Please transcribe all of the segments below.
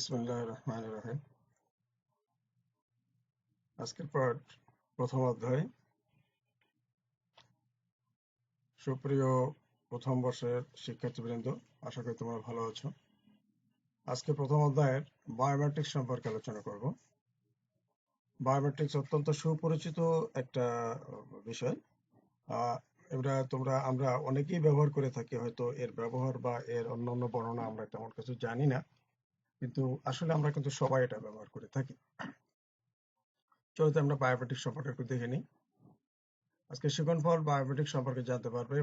বিসমুল্লাহ আজকে প্রথম অধ্যায়ের বায়োমেট্রিক্স সম্পর্কে আলোচনা করব। বায়োমেট্রিক্স অত্যন্ত সুপরিচিত একটা বিষয়। এটা তোমরা, আমরা অনেকেই ব্যবহার করে থাকি, হয়তো এর ব্যবহার বা এর অন্যান্য বর্ণনা আমরা তেমন কিছু জানি না। কিন্তু আসলে আমরা কিন্তু সবাই এটা ব্যবহার করে থাকি। চলতে আমরা বায়োমেট্রিক সম্পর্কে একটু দেখে নিই। আজকে শিখন ফল বায়োমেট্রিক সম্পর্কে জানতে পারবে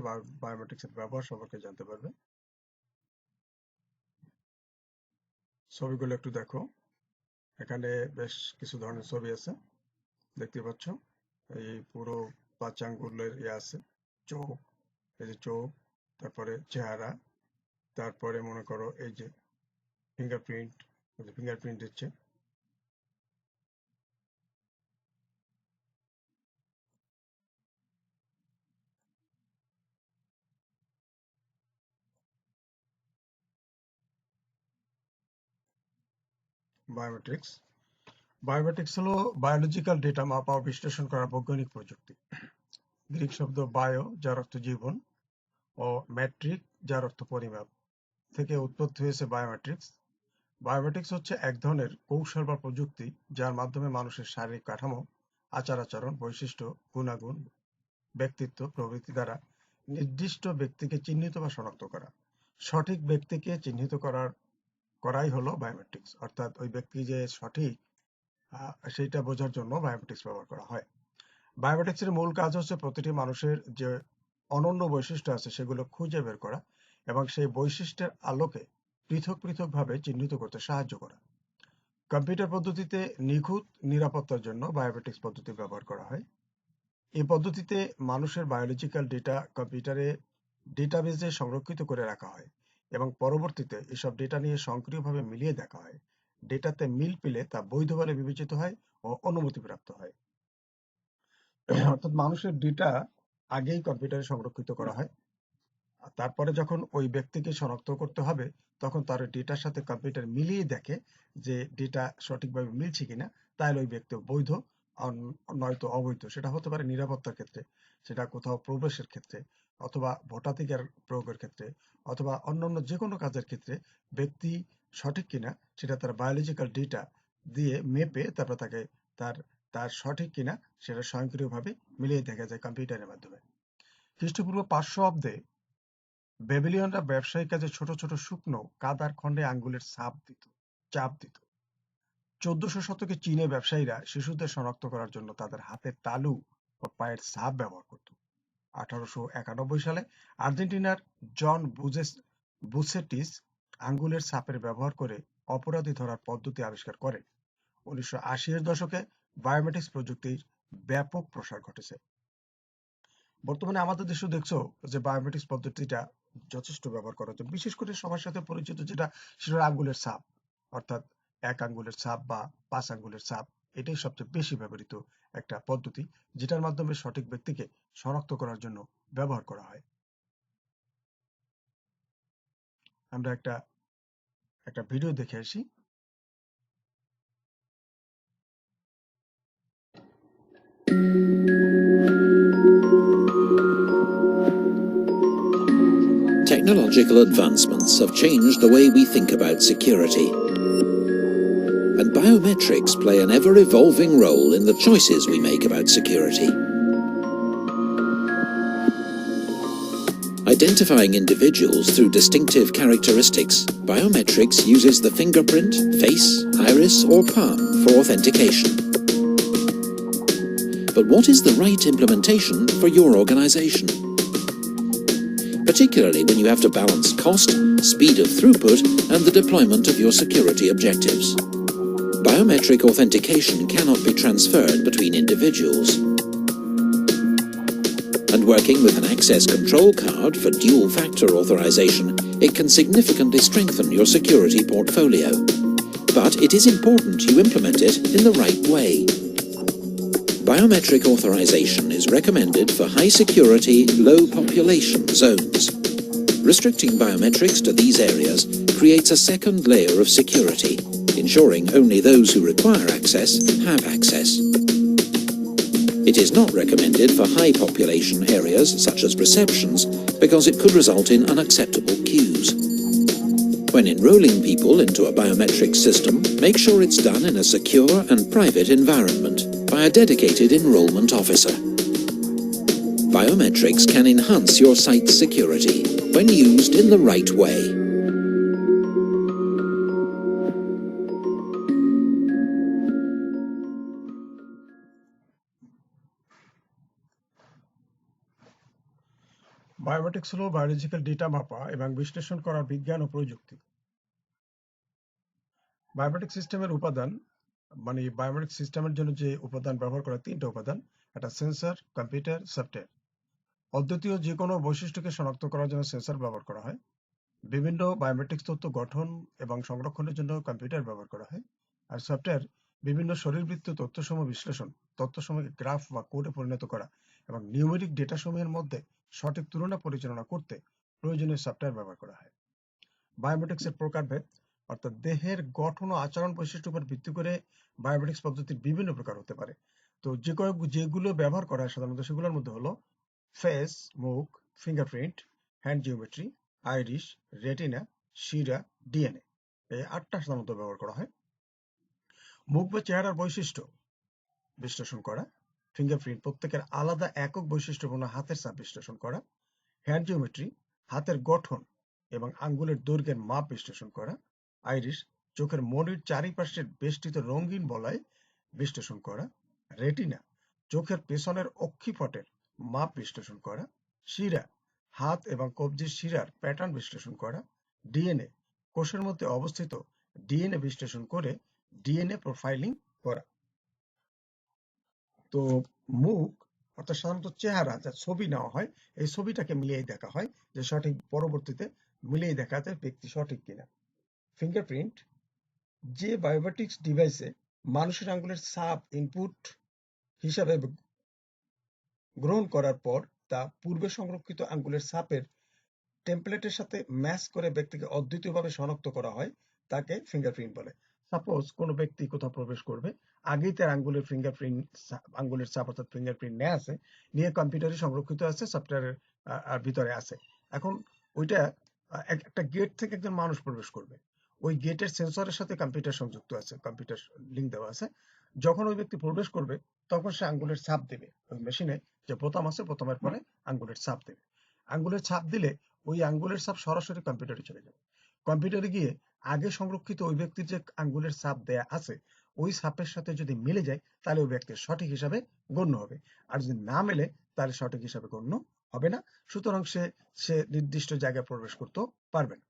বায়োমেট্রিক্স এর ব্যবহার সম্পর্কে জানতে পারবে। ছবিগুলো একটু দেখো। এখানে বেশ কিছু ধরনের ছবি আছে। দেখতে পাচ্ছ? এই পুরো পাঁচ আঙ্গুলের ইয়ে আছে। চোখ, এই যে চোখ, তারপরে চেহারা, তারপরে মনে করো এই যে ফিঙ্গারপ্রিন্ট ফিঙ্গারপ্রিন্ট দিচ্ছে। বায়োমেট্রিক্স বায়োমেট্রিক্স হলো বায়োলজিক্যাল ডেটা মাপা ও বিশ্লেষণ করা বৈজ্ঞানিক প্রযুক্তি। গ্রিক শব্দ বায়ো যার অর্থ জীবন, ও ম্যাট্রিক যার অর্থ পরিমাপ। থেকে উৎপত্তি হয়েছে বায়োমেট্রিক্স বায়োমেট্রিক্স হচ্ছে এক ধরনের কৌশল বা প্রযুক্তি যার মাধ্যমে মানুষের শারীরিক কাঠামো আচার আচরণ বৈশিষ্ট্য, গুণাগুণ, ব্যক্তিত্ব প্রভৃতি দ্বারা নির্দিষ্ট ব্যক্তিকে চিহ্নিত বা শনাক্ত করা। সঠিক ব্যক্তিকে চিহ্নিত করার, করাই হলো বায়োমেট্রিক্স অর্থাৎ ওই ব্যক্তি যে সঠিক সেইটা বোঝার জন্য বায়োমেট্রিক্স ব্যবহার করা হয়। বায়োমেট্রিক্স এর মূল কাজ হচ্ছে প্রতিটি মানুষের যে অনন্য বৈশিষ্ট্য আছে সেগুলো খুঁজে বের করা এবং সেই বৈশিষ্ট্যের আলোকে পৃথক পৃথক ভাবে চিহ্নিত করতে সাহায্য করা। কম্পিউটার পদ্ধতিতে নিখুঁত, নিরাপত্তার জন্য বায়োমেট্রিক্স পদ্ধতি ব্যবহার করা হয়। এই পদ্ধতিতে মানুষের বায়োলজিক্যাল ডেটা কম্পিউটারে ডেটাবেজে সংরক্ষিত করে রাখা হয় এবং পরবর্তীতে এসব ডেটা নিয়ে সক্রিয়ভাবে মিলিয়ে দেখা হয়। ডেটাতে মিল পেলে তা বৈধ বলে বিবেচিত হয় ও অনুমতিপ্রাপ্ত হয়। অর্থাৎ মানুষের ডেটা আগেই কম্পিউটারে সংরক্ষিত করা হয়। তারপরে যখন ওই ব্যক্তিকে শনাক্ত করতে হবে, তখন তার ডেটার সাথে কম্পিউটার মিলিয়ে দেখে যে ডেটা সঠিকভাবে মিলছে কিনা, তাহলে ওই ব্যক্তি বৈধ নয়তো অবৈধ। সেটা হতে পারে নিরাপত্তার ক্ষেত্রে, সেটা কোথাও প্রবেশের ক্ষেত্রে, অথবা ভোটাধিকার প্রয়োগের ক্ষেত্রে, অথবা অন্যান্য যে কোনো কাজের ক্ষেত্রে ব্যক্তি সঠিক কিনা, সেটা তার বায়োলজিক্যাল ডেটা দিয়ে মেপে তারপর তাকে তার তার সঠিক কিনা, সেটা স্বয়ংক্রিয়ভাবে মিলিয়ে দেখা যায় কম্পিউটারের মাধ্যমে। খ্রিস্টপূর্ব পাঁচশো অব্দে বেবিলিয়নরা ব্যবসায়িক কাজে ছোট ছোট শুকনো কাদার খণ্ডে আঙ্গুলের ছাপ দিত, চাপ দিত। চোদ্দশো শতকে চীনে ব্যবসায়ীরা শিশুদের শনাক্ত করার জন্য তাদের হাতের তালু ও পায়ের ছাপ ব্যবহার করত। আঠারোশো একানব্বই সালে আর্জেন্টিনার জন বুজেস বুসেটিস আঙ্গুলের ছাপের ব্যবহার করে অপরাধী ধরার পদ্ধতি আবিষ্কার করেন। উনিশশো আশির দশকে বায়োমেট্রিক্স প্রযুক্তির ব্যাপক প্রসার ঘটেছে। বর্তমানে আমাদের দেশেও দেখছ যে বায়োমেট্রিক্স পদ্ধতিটা যথেষ্ট ব্যবহার করা হতো বিশেষ করে সবার সাথে পরিচিত যেটা, সেটা আঙ্গুলের ছাপ। অর্থাৎ এক আঙ্গুলের ছাপ বা পাঁচ আঙ্গুলের ছাপ, এটাই সবচেয়ে বেশি ব্যবহৃত একটা পদ্ধতি, যেটার মাধ্যমে সঠিক ব্যক্তিকে শনাক্ত করার জন্য ব্যবহার করা হয়। আমরা একটা একটা ভিডিও দেখে আসি। Technological advancements have changed the way we think about security. And biometrics play an ever evolving role in the choices we make about security. Identifying individuals through distinctive characteristics, biometrics uses the fingerprint, face, iris, or palm for authentication. But what is the right implementation for your organization? Particularly when you have to balance cost, speed of throughput, and the deployment of your security objectives. Biometric authentication cannot be transferred between individuals. And working with an access control card for dual factor authorization, it can significantly strengthen your security portfolio. But it is important you implement it in the right way. Biometric authorization is recommended for high security, low population zones. Restricting biometrics to these areas creates a second layer of security ensuring only those who require access have access. It is not recommended for high population areas such as receptions because it could result in unacceptable queues. When enrolling people into a biometric system, make sure it's done in a secure and private environment by a dedicated enrolment officer. Biometrics can enhance your site's security when used in the right way. Biometrics হলো biological data মাপা এবং বিশ্লেষণ করার বিজ্ঞান ও প্রযুক্তি biometric সিস্টেমের উপাদান মানে বায়োমেট্রিক সিস্টেমের জন্য যে উপাদান ব্যবহার করা তিনটা উপাদান, একটা সেন্সর কম্পিউটার সফটওয়্যার অদ্বিতীয় যে কোনো বৈশিষ্ট্যকে শনাক্ত করার জন্য সেন্সর ব্যবহার করা হয়। বিভিন্ন বায়োমেট্রিক্স তথ্য গঠন এবং সংরক্ষণের জন্য কম্পিউটার ব্যবহার করা হয়। আর সফটওয়্যার বিভিন্ন শরীরবৃত্ত তথ্যসমূহ বিশ্লেষণ তথ্য তথ্যসমূহকে গ্রাফ বা কোডে পরিণত করা এবং নিউমেরিক ডেটা সমূহের মধ্যে সঠিক তুলনা পরিচালনা করতে প্রয়োজনীয় সফটওয়্যার ব্যবহার করা হয়। বায়োমেট্রিক্সের প্রকারভেদ অর্থাৎ দেহের গঠন ও আচরণ বৈশিষ্ট্যের উপর ভিত্তি করে বায়োমেট্রিক্স পদ্ধতির বিভিন্ন প্রকার হতে পারে। তো যে কয়েক যেগুলো ব্যবহার করা হয় সাধারণত সেগুলোর মধ্যে হলো ফেস, মুখ, fingerprint, hand geometry, iris, retina, শিরা, ডিএনএ এই আটটা সাধারণত ব্যবহার করা হয়। মুখ বা চেহারার বৈশিষ্ট্য বিশ্লেষণ করা, ফিঙ্গারপ্রিন্ট প্রত্যেকের আলাদা একক বৈশিষ্ট্যপূর্ণ হাতের ছাপ বিশ্লেষণ করা, হ্যান্ড জিওমেট্রি, হাতের গঠন এবং আঙ্গুলের দৈর্ঘ্যের মাপ বিশ্লেষণ করা আইরিশ চোখের মনির চারিপাশের বেষ্টিত রঙিন বলয় বিশ্লেষণ করা, রেটিনা চোখের পেছনের অক্ষিপটের মাপ বিশ্লেষণ করা, শিরা হাত এবং কবজির শিরার প্যাটার্ন বিশ্লেষণ করা, ডিএনএ কোষের মধ্যে অবস্থিত ডিএনএ বিশ্লেষণ করে ডিএনএ প্রোফাইলিং করা। তো মুখ অর্থাৎ সাধারণত চেহারা যা ছবি নেওয়া হয়, এই ছবিটাকে মিলিয়ে দেখা হয়, যে সঠিক পরবর্তীতে মিলিয়ে দেখাতে ব্যক্তি সঠিক কিনা। ফিঙ্গারপ্রিন্ট যে বায়োমেট্রিক্স ডিভাইসে মানুষের আঙ্গুলের ছাপ ইনপুট হিসাবে গ্রহণ করার পর তা পূর্বে সংরক্ষিত আঙ্গুলের ছাপের টেমপ্লেটের সাথে ম্যাচ করে ব্যক্তিকে অদ্বিতীয়ভাবে শনাক্ত করা হয়, তাকে ফিঙ্গারপ্রিন্ট বলে। সাপোজ কোনো ব্যক্তি কোথাও প্রবেশ করবে, আগেই তার আঙ্গুলের ফিঙ্গারপ্রিন্ট আঙ্গুলের ছাপ অর্থাৎ ফিঙ্গারপ্রিন্ট নেওয়া আছে, নিয়ে কম্পিউটারে সংরক্ষিত আছে সফটওয়্যারের ভিতরে আছে। এখন ওইটা একটা গেট থেকে একজন মানুষ প্রবেশ করবে। ওই গেটের সেন্সরের সাথে কম্পিউটার সংযুক্ত আছে কম্পিউটার লিঙ্ক দেওয়া আছে। যখন ওই ব্যক্তি প্রবেশ করবে, তখন সে আঙ্গুলের ছাপ দেবে ওই মেশিনে যে বোতাম আছে বোতামের পরে আঙ্গুলের ছাপ দেবে। আঙ্গুলের ছাপ দিলে ওই আঙ্গুলের ছাপ সরাসরি কম্পিউটারে চলে যাবে। কম্পিউটারে গিয়ে আগে সংরক্ষিত ওই ব্যক্তির যে আঙ্গুলের ছাপ দেয়া আছে, ওই ছাপের সাথে যদি মিলে যায়, তাহলে ওই ব্যক্তির সঠিক হিসাবে গণ্য হবে। আর যদি না মেলে, তাহলে সঠিক হিসাবে গণ্য হবে না। সুতরাং সে সে নির্দিষ্ট জায়গায় প্রবেশ করতে পারবে না।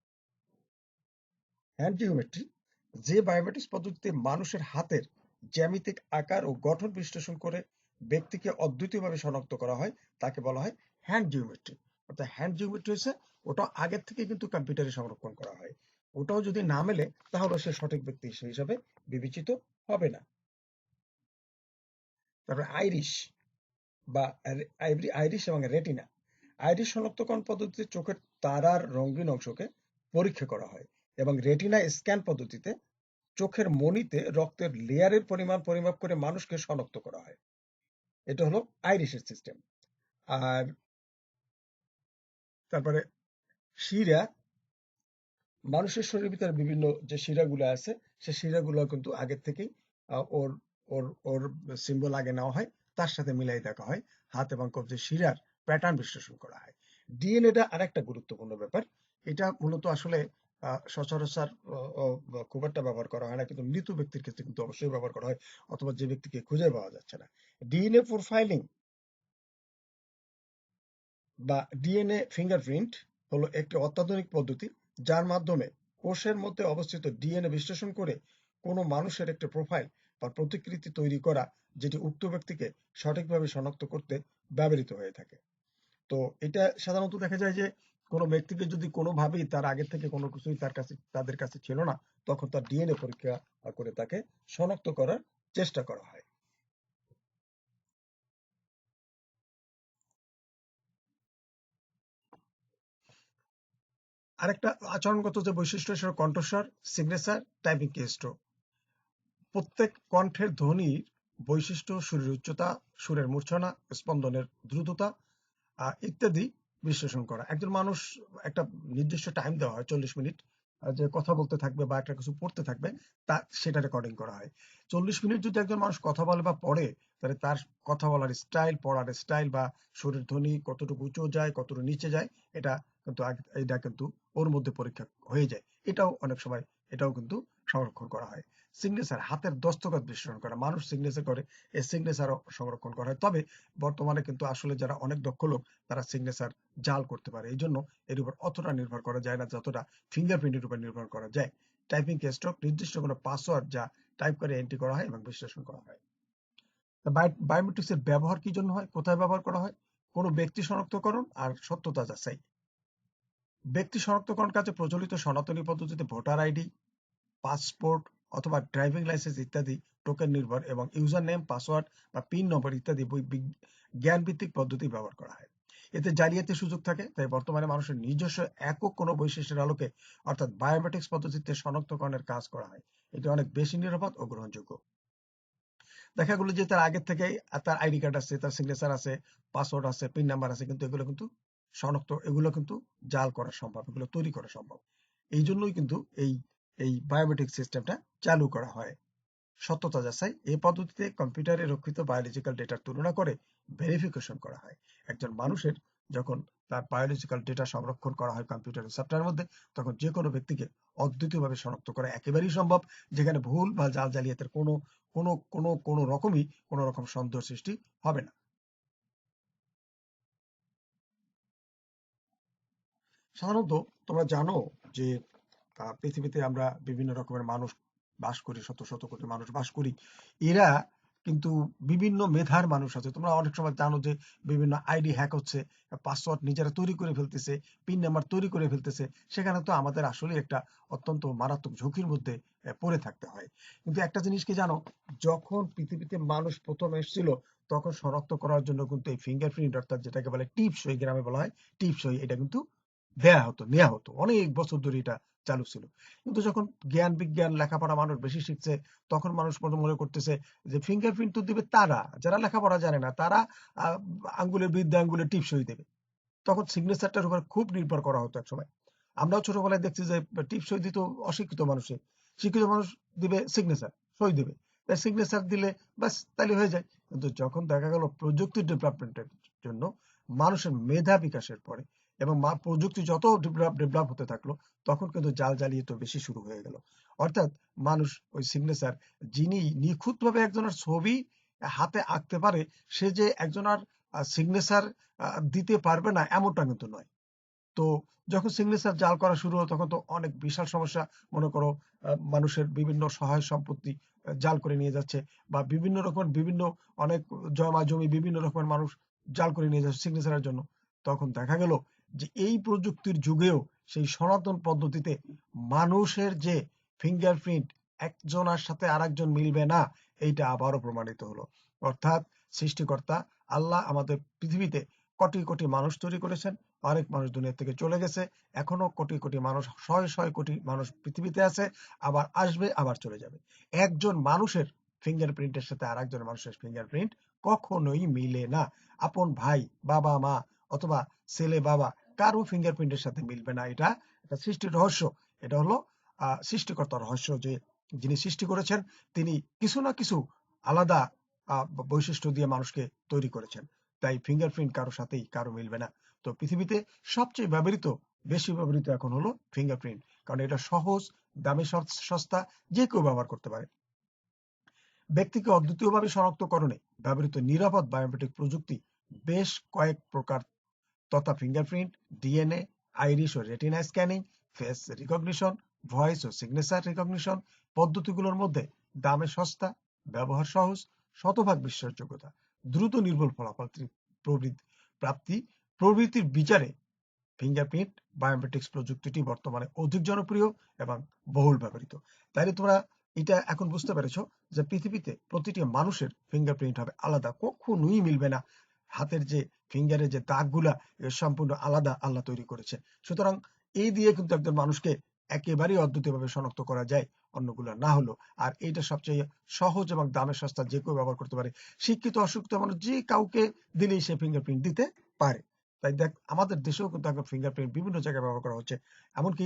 হ্যান্ড জিওমেট্রি যে বায়োমেট্রিক্স পদ্ধতিতে মানুষের হাতের জ্যামিতিক আকার ও গঠন বিশ্লেষণ করে ব্যক্তিকে অদ্বিতীয়ভাবে শনাক্ত করা হয়, তাকে বলা হয় হ্যান্ড জিওমেট্রি অর্থাৎ হ্যান্ড জিওমেট্রি হচ্ছে ওটা আগের থেকে কিন্তু কম্পিউটারে সংরক্ষণ করা হয়। ওটাও যদি না মেলে, তাহলে সে সঠিক ব্যক্তি হিসেবে বিবেচিত হবে না। তারপরে আইরিশ বা আইরিশ এবং রেটিনা। আইরিশ শনাক্তকরণ পদ্ধতিতে চোখের তারার রঙিন অংশকে পরীক্ষা করা হয়। এবং রেটিনা স্ক্যান পদ্ধতিতে চোখের মনিতে রক্তের লেয়ারের পরিমাণ পরিমাপ করে মানুষকে শনাক্ত করা হয়। এটা হলো আইরিশের সিস্টেম। আর তারপরে শিরা, মানুষের শরীরের ভিতরে বিভিন্ন যে শিরাগুলো আছে, সে শিরাগুলো কিন্তু আগের থেকেই ওর ওর ওর সিম্বল আগে নেওয়া হয়, তার সাথে মিলাই দেখা হয়। হাত এবং কবজির শিরার প্যাটার্ন বিশ্লেষণ করা হয়। ডিএনএটা আরেকটা গুরুত্বপূর্ণ ব্যাপার। এটা মূলত আসলে সচরাচর খুব একটা ব্যবহার করা হয় না, কিন্তু মৃত ব্যক্তির ক্ষেত্রে কিন্তু অবশ্যই ব্যবহার করা হয়, অথবা যে ব্যক্তিকে খুঁজে পাওয়া যাচ্ছে না। ডিএনএ প্রোফাইলিং বা ডিএনএ ফিঙ্গারপ্রিন্ট হলো একটি অত্যাধুনিক পদ্ধতি, যার মাধ্যমে কোষের মধ্যে অবস্থিত ডিএনএ বিশ্লেষণ করে কোনো মানুষের একটি প্রোফাইল বা প্রতিকৃতি তৈরি করা, যেটি উক্ত ব্যক্তিকে সঠিকভাবে শনাক্ত করতে ব্যবহৃত হয়ে থাকে। তো এটা সাধারণত দেখা যায় যে কোনো ব্যক্তিকে যদি কোনোভাবেই তার আগে থেকে কোনো কিছুই তার কাছে, তাদের কাছে ছিল না, তখন তার ডিএনএ পরীক্ষা করে তাকে শনাক্ত করার চেষ্টা করা হয়। আরেকটা আচরণগত যে বৈশিষ্ট্য, সেটা কণ্ঠস্বর সিগনেচার টাইপিং কেস্ট্রো প্রত্যেক কণ্ঠের ধ্বনির বৈশিষ্ট্য, সুরের উচ্চতা, সুরের মূর্ছনা, স্পন্দনের দ্রুততা ইত্যাদি বিশ্লেষণ করা। একজন মানুষ একটা নির্দিষ্ট টাইম দেওয়া হয়, চল্লিশ মিনিট যে কথা বলতে থাকবে বা একটা কিছু পড়তে থাকবে, তা সেটা রেকর্ডিং করা হয়। চল্লিশ মিনিট যদি একজন মানুষ কথা বলে বা পড়ে, তাহলে তার কথা বলার স্টাইল পড়ার স্টাইল বা শরীর ধ্বনি কতটুকু উঁচু যায়, কতটুকু নিচে যায়, এটা কিন্তু এটা কিন্তু ওর মধ্যে পরীক্ষা হয়ে যায়। এটাও অনেক সময়, এটাও কিন্তু সংরক্ষণ করা হয়। সিগনেচার হাতের দস্তখত বিশ্লেষণ করা। মানুষ সিগনেচার করে, এই সিগনেচারও সংরক্ষণ করা হয়। তবে বর্তমানে কিন্তু আসলে যারা অনেক দক্ষ লোক, তারা সিগনেচার জাল করতে পারে। এই জন্য এর উপর অতটা নির্ভর করা যায় না, যতটা ফিঙ্গারপ্রিন্টের উপর নির্ভর করা যায়। টাইপিং কেস্ট্রোক নির্দিষ্ট কোনো পাসওয়ার্ড যা টাইপ করে এন্ট্রি করা হয় এবং বিশ্লেষণ করা হয়। বায়োমেট্রিক্স এর ব্যবহার কি জন্য হয়? কোথায় ব্যবহার করা হয়? কোনো ব্যক্তি শনাক্তকরণ আর সত্যতা যাচাই। ব্যক্তি শনাক্তকরণ কাজে প্রচলিত সনাতনী পদ্ধতিতে ভোটার আইডি পাসপোর্ট অথবা ড্রাইভিং লাইসেন্স ইত্যাদি টোকেন নির্ভর এবং ইউজার নেম পাসওয়ার্ড বা পিন নম্বর ইত্যাদি বৈ- বিগ- জ্ঞান ভিত্তিক পদ্ধতি ব্যবহার করা হয়। এতে জালিয়াতির সুযোগ থাকে, তাই বর্তমানে মানুষের নিজস্ব একক কোনো বৈশিষ্ট্যের আলোকে অর্থাৎ বায়োমেট্রিক্স পদ্ধতিতে শনাক্তকরণের কাজ করা হয়। এটি অনেক বেশি নিরাপদ ও গ্রহণযোগ্য। দেখা গেলো যে তার আগের থেকেই তার আইডি কার্ড আছে, তার সিগনেচার আছে পাসওয়ার্ড আছে পিন নাম্বার আছে, কিন্তু এগুলো কিন্তু শনাক্ত, এগুলো কিন্তু জাল করা সম্ভব, এগুলো তৈরি করা সম্ভব। এই জন্যই কিন্তু এই এই বায়োমেট্রিক সিস্টেমটা চালু করা হয়। সত্যতা যাচাই, এই পদ্ধতিতে কম্পিউটারে রক্ষিত বায়োলজিক্যাল ডেটার তুলনা করে ভেরিফিকেশন করা হয়। একজন মানুষের যখন তার বায়োলজিক্যাল ডেটা সংরক্ষণ করা হয় কম্পিউটারের সফটওয়্যার মধ্যে, তখন যে কোনো ব্যক্তিকে অদ্বিতীয়ভাবে শনাক্ত করা একেবারেই সম্ভব। যেখানে ভুল বা জাল জালিয়াতের কোনো কোনো কোনো কোনো রকমই কোনো রকম সন্দেহ সৃষ্টি হবে না। সাধারণত তোমরা জানো যে আহ, পৃথিবীতে আমরা বিভিন্ন রকমের মানুষ বাস করি শত শত কোটি মানুষ বাস করি। এরা কিন্তু বিভিন্ন মেধার মানুষ আছে। তোমরা অনেক সময় জানো যে বিভিন্ন আইডি হ্যাক হচ্ছে পাসওয়ার্ড নিজেরা তৈরি করে ফেলতেছে পিন নাম্বার তৈরি করে ফেলতেছে সেখানে তো আমাদের আসলে একটা অত্যন্ত মারাত্মক ঝুঁকির মধ্যে পড়ে থাকতে হয়। কিন্তু একটা জিনিস কি জানো যখন পৃথিবীতে মানুষ প্রথম এসেছিল তখন শনাক্ত করার জন্য কিন্তু এই ফিঙ্গারপ্রিন্ট অর্থাৎ যেটাকে বলে টিপসই গ্রামে বলা হয় টিপসই এটা কিন্তু দেয়া হতো নেওয়া হতো। অনেক বছর ধরে এটা চালু ছিল। কিন্তু যখন জ্ঞান বিজ্ঞান, লেখাপড়া মানুষ বেশি শিখছে, তখন মানুষ মনে করতেছে যে ফিঙ্গারপ্রিন্ট তো দিবে তারা। যারা লেখাপড়া জানে না, তারা আঙ্গুলের বৃদ্ধা আঙ্গুলের টিপসই দেবে। তখন সিগনেচারটার উপর খুব নির্ভর করা হতো একসময়। আমরাও ছোটবেলায় দেখছি যে টিপসই দিত অশিক্ষিত মানুষে। শিক্ষিত মানুষ দিবে সিগনেচার সই দেবে। সিগনেচার দিলে ব্যাস তাহলে হয়ে যায়। কিন্তু যখন দেখা গেল প্রযুক্তির ডেভেলপমেন্টের জন্য মানুষের মেধা বিকাশের পরে এবং প্রযুক্তি যত ডেভেলপ ডেভেলপ হতে থাকল, তখন কিন্তু জাল জালিয়াতি বেশি শুরু হয়ে গেল। অর্থাৎ মানুষ ওই সিগনেচার যিনি নিখুঁতভাবে একজনের ছবি হাতে আঁকতে পারে, সে যে একজনের সিগনেচার দিতে পারবে না, এমনটা কিন্তু নয়। তো যখন সিগনেচার জাল করা শুরু হলো, তখন তো অনেক বিশাল সমস্যা, মনে করো মানুষের বিভিন্ন সহায় সম্পত্তি জাল করে নিয়ে যাচ্ছে বা বিভিন্ন রকমের বিভিন্ন অনেক জমা জমি, বিভিন্ন রকমের মানুষ জাল করে নিয়ে যাচ্ছে সিগনেচারের জন্য। তখন দেখা গেল যে এই প্রযুক্তির যুগেও সেই সনাতন পদ্ধতিতে মানুষের যে ফিঙ্গারপ্রিন্ট একজনের সাথে আরেকজন মিলবে না, এইটা আবারও প্রমাণিত হলো। অর্থাৎ সৃষ্টিকর্তা আল্লাহ আমাদের পৃথিবীতে কোটি কোটি মানুষ তৈরি করেছেন অনেক মানুষ দুনিয়া থেকে চলে গেছে, এখনও কোটি কোটি মানুষ, শয়ে শয়ে কোটি মানুষ পৃথিবীতে আছে, আবার আসবে, আবার চলে যাবে। একজন মানুষের ফিঙ্গারপ্রিন্টের সাথে আর একজন মানুষের ফিঙ্গারপ্রিন্ট কখনোই মিলে না। আপন ভাই, বাবা, মা অথবা ছেলে, বাবা কারও ফিঙ্গারপ্রিন্টের সাথে মিলবে না। এটা একটা সৃষ্টির রহস্য। এটা হলো সৃষ্টিকর্তার রহস্য যে যিনি সৃষ্টি করেছেন, তিনি কিছু না কিছু আলাদা বৈশিষ্ট্য দিয়ে মানুষকে তৈরি করেছেন। তাই ফিঙ্গারপ্রিন্ট কারও সাথেই কারও মিলবে না। তো পৃথিবীতে সবচেয়ে ব্যবহৃত, বেশি ব্যবহৃত এখন হলো ফিঙ্গারপ্রিন্ট কারণ এটা সহজ, দামি সস্তা যে কেউ ব্যবহার করতে পারে। ব্যক্তিকে অদ্বিতীয়ভাবে শনাক্তকরণে ব্যবহৃত নিরাপদ বায়োমেট্রিক প্রযুক্তি বেশ কয়েক প্রকার তথা ফিঙ্গারপ্রিন্ট ডিএনএ আইরিশ ও retina scanning face recognition voice ও সিগনেচার রিকগনিশন পদ্ধতিগুলোর মধ্যে দামে সস্তা, ব্যবহার সহজ, শতভাগ বিশ্বাসযোগ্যতা, দ্রুত নির্ভুল ফলাফল প্রবৃদ্ধি প্রাপ্তি প্রভৃতির বিচারে ফিঙ্গারপ্রিন্ট বায়োমেট্রিক্স প্রযুক্তিটি বর্তমানে অধিক জনপ্রিয় এবং বহুল ব্যবহৃত। তাইলে তোমরা এটা এখন বুঝতে পেরেছ যে পৃথিবীতে প্রতিটি মানুষের ফিঙ্গারপ্রিন্ট হবে আলাদা, কখনোই মিলবে না। হাতের যে ফিঙ্গারের যে দাগগুলা সম্পূর্ণ আলাদা আল্লাহ তৈরি করেছে। সুতরাং এই দিয়ে কিন্তু একজন মানুষকে একেবারেই অদ্বিতীয়ভাবে শনাক্ত করা যায়, অন্যগুলো না হলো আর এইটা সবচেয়ে সহজ এবং দামে সস্তা যে কেউ ব্যবহার করতে পারে। শিক্ষিত অশিক্ষিত মানুষ যে কাউকে দিলেই সে ফিঙ্গারপ্রিন্ট দিতে পারে। তাই দেখ, আমাদের দেশেও কিন্তু এখন ফিঙ্গারপ্রিন্ট বিভিন্ন জায়গায় ব্যবহার করা হচ্ছে। এমনকি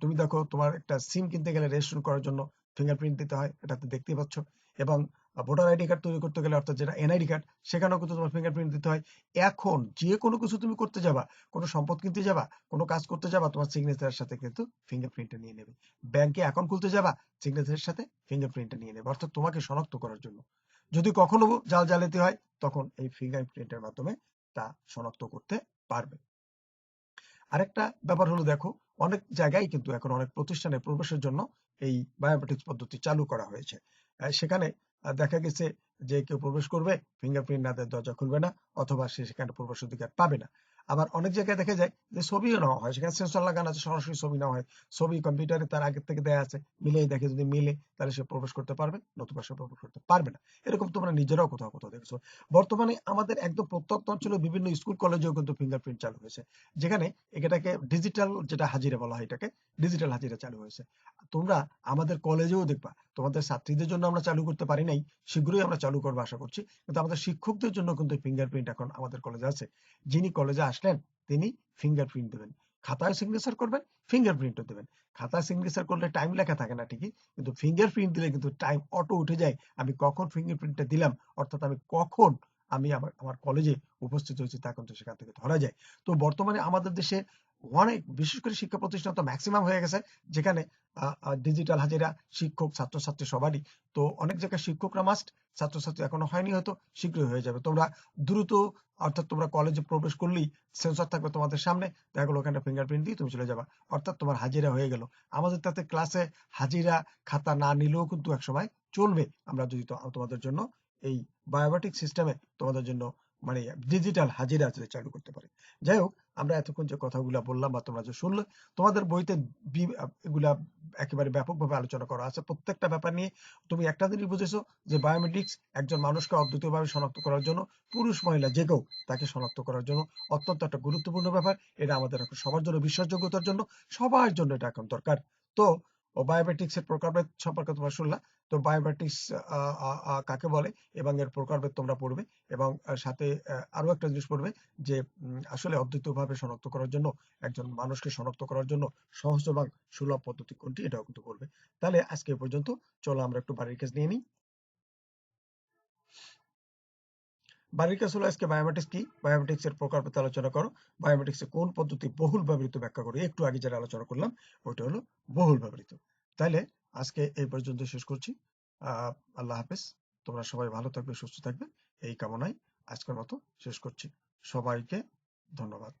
তুমি দেখো তোমার একটা সিম কিনতে গেলে রেজিস্ট্রেশন করার জন্য ফিঙ্গারপ্রিন্ট দিতে হয় এটা তো দেখতেই পাচ্ছ। এবং ভোটার আইডি কার্ড তৈরি করতে গেলে অর্থাৎ যেটা এনআইডি কার্ড সেখানেও কিন্তু তোমার ফিঙ্গারপ্রিন্ট দিতে হয়। এখন যে কোনো কিছু তুমি করতে যাবা, কোনো সম্পদ কিনতে যাবা, কোনো কাজ করতে যাবা, তোমার সিগনেচারের সাথে কিন্তু ফিঙ্গারপ্রিন্টটা নিয়ে নেবে। ব্যাংকে অ্যাকাউন্ট খুলতে যাবা সিগনেচারের সাথে ফিঙ্গারপ্রিন্টটা নিয়ে নেবে, অর্থাৎ তোমাকে শনাক্ত করার জন্য। যদি কখনো জাল জালিয়াতি হয়, তখন এই ফিঙ্গারপ্রিন্টের মাধ্যমে তা শনাক্ত করতে পারবে। আরেকটা ব্যাপার হলো, দেখো, অনেক জায়গায় কিন্তু এখন অনেক প্রতিষ্ঠানে প্রবেশের জন্য এই বায়োমেট্রিক্স পদ্ধতি চালু করা হয়েছে। সেখানে দেখা গেছে যে কেউ প্রবেশ করবে ফিঙ্গারপ্রিন্ট না দিয়ে দরজা খুলবে না, অথবা সে সেখানে প্রবেশ অধিকার পাবে না। আবার অনেক জায়গায় দেখা যায় যে ছবিও নেওয়া হয়। সেখানে সেন্সর লাগানো আছে, সরাসরি ছবি নেওয়া হয়। ছবি কম্পিউটারে তার আগের থেকে দেয়া আছে। মিলেই দেখে, যদি মিলে তাহলে সে প্রবেশ করতে পারবে, নতুবা সে প্রবেশ করতে পারবে না। এরকম তোমরা নিজেরাও কোথাও কোথাও দেখছ। বর্তমানে আমাদের একদম প্রত্যন্ত অঞ্চলে বিভিন্ন স্কুল কলেজেও কিন্তু ফিঙ্গারপ্রিন্ট চালু হয়েছে। যেখানে এটাকে ডিজিটাল যেটা হাজিরা বলা হয় এটাকে ডিজিটাল হাজিরা চালু হয়েছে। তোমরা আমাদের কলেজেও দেখবা, তোমাদের ছাত্রীদের জন্য আমরা চালু করতে পারি নাই, শীঘ্রই আমরা চালু করব আশা করছি। কিন্তু আমাদের শিক্ষকদের জন্য কিন্তু ফিঙ্গারপ্রিন্ট এখন আমাদের কলেজে আছে। যিনি কলেজে আসলেন, তিনি ফিঙ্গারপ্রিন্ট দেবেন। খাতায় সিগনেচার করবেন ফিঙ্গারপ্রিন্টও দেবেন। খাতায় সিগনেচার করলে টাইম লেখা থাকে না ঠিকই, কিন্তু ফিঙ্গারপ্রিন্ট দিলে কিন্তু টাইম অটো উঠে যায়। আমি কখন ফিঙ্গারপ্রিন্টটা দিলাম, অর্থাৎ আমি কখন আমি আমার আমার কলেজে উপস্থিত হয়েছি তা কিন্তু সেখান থেকে ধরা যায়। তো বর্তমানে আমাদের দেশে অনেক বিশেষ করে শিক্ষা প্রতিষ্ঠান তো ম্যাক্সিমাম হয়ে গেছে, যেখানে ডিজিটাল হাজিরা, শিক্ষক, ছাত্রছাত্রী সবারই। তো অনেক জায়গায় শিক্ষকরা মাস্ট ছাত্রছাত্রী এখনও হয়নি হয়তো, শীঘ্রই হয়ে যাবে। তোমরা দ্রুত, অর্থাৎ তোমরা কলেজে প্রবেশ করলেই সেন্সর থাকবে তোমাদের সামনে, দেখা গেলো ওখানে ফিঙ্গারপ্রিন্ট দিয়ে তুমি চলে যাবা। অর্থাৎ তোমার হাজিরা হয়ে গেল। আমাদের তাতে ক্লাসে হাজিরা খাতা না নিলেও কিন্তু একসময় চলবে। আমরা যদি তোমাদের জন্য এই বায়োমেট্রিক সিস্টেমে তোমাদের জন্য মানে ডিজিটাল হাজিরা যদি চালু করতে পারি। যাই হোক, আমরা এতক্ষণ যে কথাগুলো বললাম বা তোমরা যে শুনলে, তোমাদের বইতে এগুলা একেবারে ব্যাপকভাবে আলোচনা করা আছে। প্রত্যেকটা ব্যাপার নিয়ে তুমি একটা জিনিস বুঝেছ যে বায়োমেট্রিক্স একজন মানুষকে অদ্বিতীয়ভাবে শনাক্ত করার জন্য, পুরুষ মহিলা যে কেউ তাকে শনাক্ত করার জন্য অত্যন্ত একটা গুরুত্বপূর্ণ ব্যাপার। এটা আমাদের এখন সবার জন্য বিশ্বাসযোগ্যতার জন্য, সবার জন্য এটা এখন দরকার। তো বায়োমেট্রিক্স এর প্রকারভেদ সম্পর্কে তোমরা শুনলা। তো বায়োমেট্রিক্স কাকে বলে? এবং এর প্রকারভেদ তোমরা পড়বে এবং সাথে আরও একটা জিনিস পড়বে যে আসলে অদ্বৈতভাবে শনাক্ত করার জন্য, একজন মানুষকে শনাক্ত করার জন্য সহজ এবং সুলভ পদ্ধতি কোনটি, এটাও কিন্তু পড়বে। তাহলে আজকে পর্যন্ত, চলো আমরা একটু বাড়ির কাজ নিয়ে নিই। বাড়ির কাছে হলো আজকে বায়োমেটিক্স কি? বায়োমেটিক্স এর প্রকারভেদ আলোচনা করো। বায়োমেটিক্স এর কোন পদ্ধতি বহুল ব্যবহৃত ব্যাখ্যা করো? একটু আগে যেটা আলোচনা করলাম, ওইটা হলো বহুল ব্যবহৃত তাহলে আজকে এই পর্যন্ত শেষ করছি। আল্লাহ হাফেজ। তোমরা সবাই ভালো থাকবে, সুস্থ থাকবে। এই কামনায় আজকের মতো শেষ করছি। সবাইকে ধন্যবাদ।